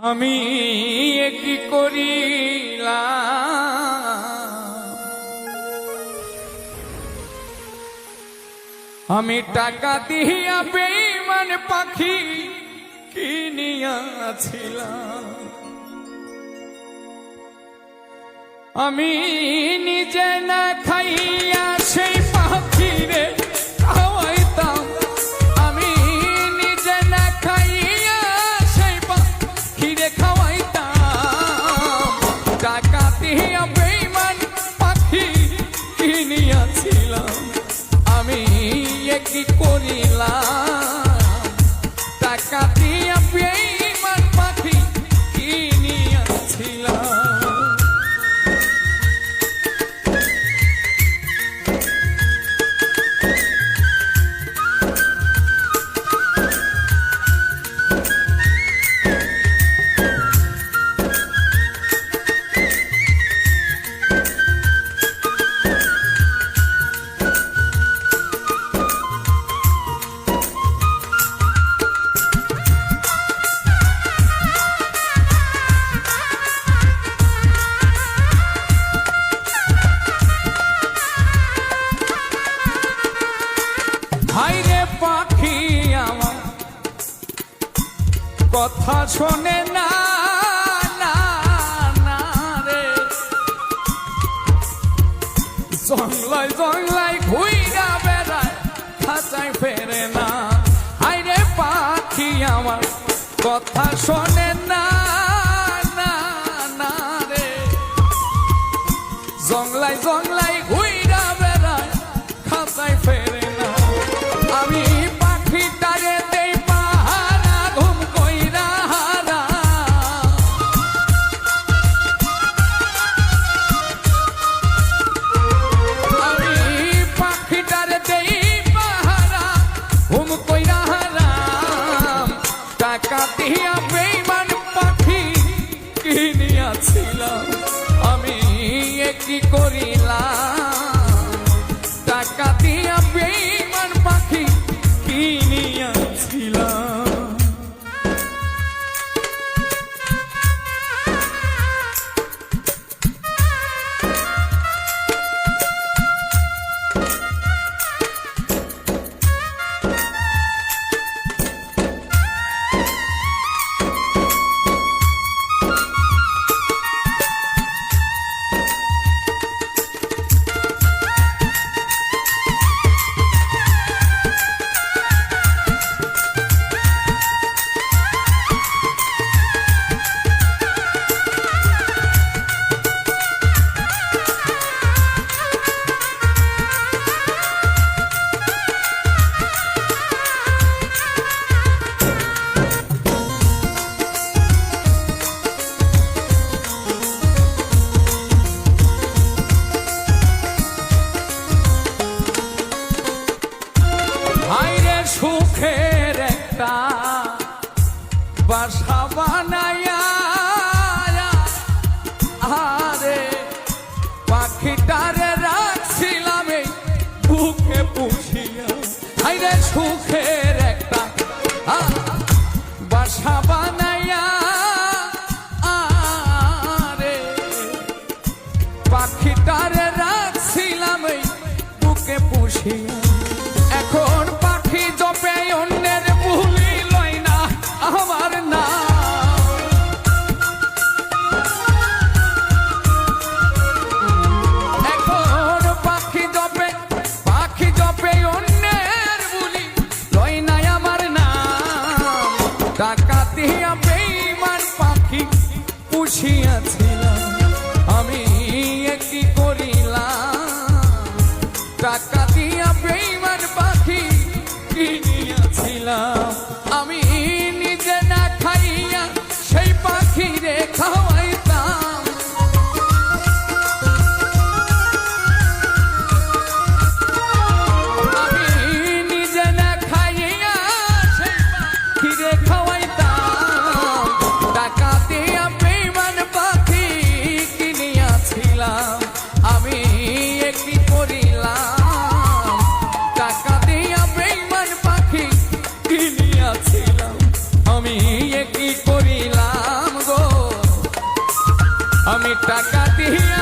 আমি কি করিলাম। আমি টাকা দিয়া বেইমান পাখি কিনিয়াছিলাম আমি নিজে না খাই কি করিলা কথা শোনে না জংলায় জংলায় ঘুইরা বেড়ায়, খাঁচায় ফেরে না। আইরে পাখি আমার, কথা শোনে না না না রে। জংলাই জংলাই জংলায় ছিল আমি একটি করিলাম? Bas Havana আমি টাকা দিয়া